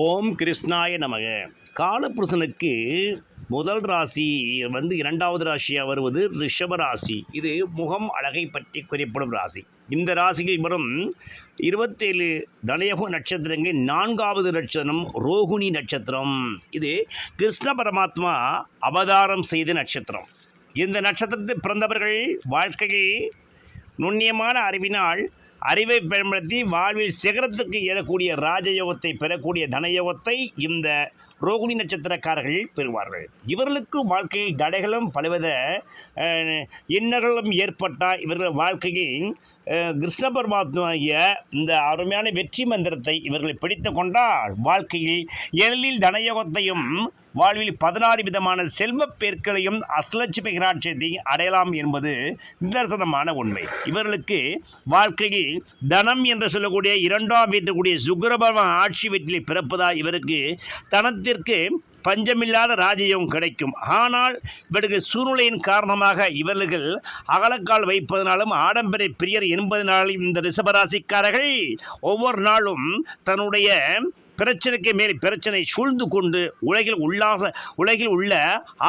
ஓம் கிருஷ்ணாய நமக. காலபுருஷனுக்கு முதல் ராசி வந்து இரண்டாவது ராசியாக வருவது ரிஷப ராசி. இது முகம் அழகை பற்றி குறிப்பிடும் ராசி. இந்த ராசியில் வரும் இருபத்தேழு தனயக நட்சத்திரங்கள் நான்காவது நட்சத்திரம் ரோகிணி நட்சத்திரம். இது கிருஷ்ண பரமாத்மா அவதாரம் செய்த நட்சத்திரம். இந்த நட்சத்திரத்தில் பிறந்தவர்கள் வாழ்க்கையில் நுண்ணியமான அறிவினால் அறிவை பயன்படுத்தி வாழ்வில் சிகரத்துக்கு ஏறக்கூடிய ராஜயோகத்தை பெறக்கூடிய தனயோகத்தை இந்த ரோகிணி நட்சத்திரக்காரர்கள் பெறுவார்கள். இவர்களுக்கு வாழ்க்கையில் தடைகளும் பலவித எண்ணங்களும் ஏற்பட்டால் இவர்கள் வாழ்க்கையில் கிருஷ்ண பரமாத்மாகிய இந்த அருமையான வெற்றி மந்திரத்தை இவர்களை பிடித்து கொண்டால் வாழ்க்கையில் எழில் தனயோகத்தையும் வாழ்வில் பதினாறு விதமான செல்வப் பேர்களையும் அசலட்சுமி கிராட்சியத்தையும் அடையலாம் என்பது நிதர்சனமான உண்மை. இவர்களுக்கு வாழ்க்கையில் தனம் என்று சொல்லக்கூடிய இரண்டாம் வீட்டுக்கூடிய சுக்கிரபகவான் ஆட்சி வீட்டில் பிறப்பதால் இவருக்கு தனத்திற்கு பஞ்சமில்லாத ராஜ்யம் கிடைக்கும். ஆனால் இவர்கள் சூழ்நிலையின் காரணமாக இவர்கள் அகலக்கால் வைப்பதனாலும் ஆடம்பர பிரியர் என்பதனாலும் இந்த ரிஷபராசிக்காரர்கள் ஒவ்வொரு நாளும் தன்னுடைய பிரச்சனைக்கு மேல் பிரச்சனை சூழ்ந்து கொண்டு உலகில் உல்லாச உலகில் உள்ள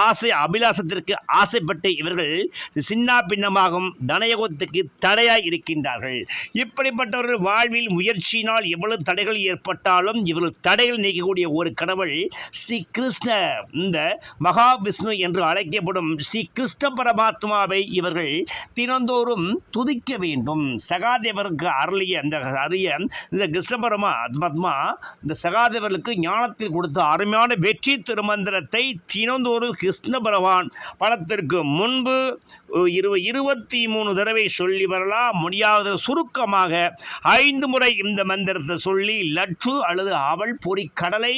ஆசை அபிலாசத்திற்கு ஆசைப்பட்டு இவர்கள் சின்ன பின்னமாகும் தனயோகத்துக்கு தடையாய் இருக்கின்றார்கள். இப்படிப்பட்டவர்கள் வாழ்வில் முயற்சியினால் எவ்வளவு தடைகள் ஏற்பட்டாலும் இவர்கள் தடைகள் நீக்கக்கூடிய ஒரு கடவுள் ஸ்ரீ கிருஷ்ண இந்த மகாவிஷ்ணு என்று அழைக்கப்படும் ஸ்ரீ கிருஷ்ண பரமாத்மாவை இவர்கள் தினந்தோறும் துதிக்க வேண்டும். சகாதேவருக்கு அருளிய அந்த அரிய இந்த கிருஷ்ண பரமாத்மா இந்த சகாதேவர்களுக்கு ஞானத்தில் கொடுத்த அருமையான வெற்றி திருமந்திரத்தை தினந்தோறும் கிருஷ்ண பகவான் படத்திற்கு முன்பு இரு இருபத்தி மூணு தடவை சொல்லி வரலாம். முடியாத சுருக்கமாக ஐந்து முறை இந்த மந்திரத்தை சொல்லி லட்சு அல்லது அவள் பொறி கடலை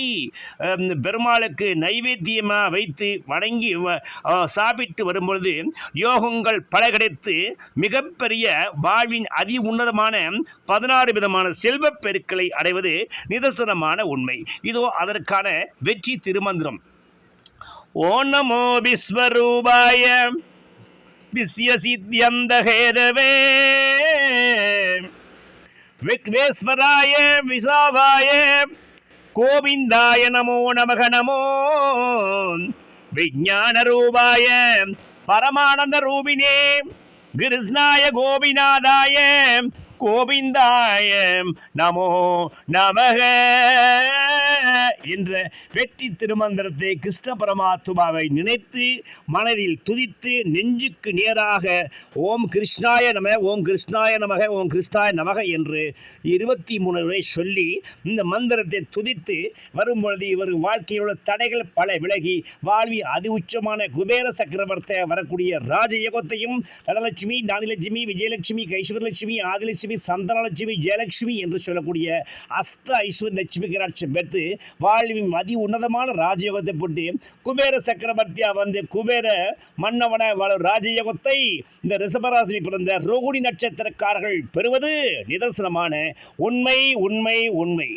பெருமாளுக்கு நைவேத்தியமாக வைத்து வணங்கி வ- சாப்பிட்டு வரும்பொழுது யோகங்கள் பல கிடைத்து மிகப்பெரிய வாழ்வின் அதி உன்னதமான பதினாறு விதமான செல்வப் பெருக்களை அடைவது நிதர்சனமான உண்மை. இதோ அதற்கான வெற்றி திருமந்திரம். ஓ நமோ விஸ்வரூபாய விஸ்யசித்யந்தஹேதவே விக்வேஸ்வராய விசாவாய கோவிந்தாய நமோ நமக நமோ. விஜானரூபாய பரமானந்த ரூபினே. கிருஷ்ணாய கோபிநாதாய கோவிந்தாய நமோ நமக. என்ற வெற்றி திருமந்திரத்தை கிருஷ்ண பரமாத்மாவை நினைத்து மனதில் துதித்து நெஞ்சுக்கு நேராக ஓம் கிருஷ்ணாய நம ஓம் கிருஷ்ணாய நமக ஓம் கிருஷ்ணாய நமக என்று இருபத்தி மூணு முறை சொல்லி இந்த மந்திரத்தை துதித்து வரும்பொழுது இவர் வாழ்க்கையில் உள்ள தடைகள் பல விலகி வாழ்வி அதி உச்சமான குபேர சக்கரவர்த்தி வரக்கூடிய ராஜயோகத்தையும் தனலட்சுமி தானிலட்சுமி விஜயலட்சுமி கைஸ்வரலட்சுமி ஆதிலட்சுமி சந்தனலட்சுமி ஜெயலட்சுமி என்று சொல்லக்கூடிய அஸ்த ஐஸ்வர்ய லட்சுமி கிராட்சம் பெற்று வாழ்வின் அதி உன்னதமான ராஜயோகத்தை போட்டு குபேர சக்கரவர்த்தியா வந்து குபேர மன்னவன ராஜயோகத்தை இந்த ரிஷபராசியில் பிறந்த ரோகிணி நட்சத்திரக்காரர்கள் பெறுவது நிதர்சனமான உண்மை உண்மை உண்மை.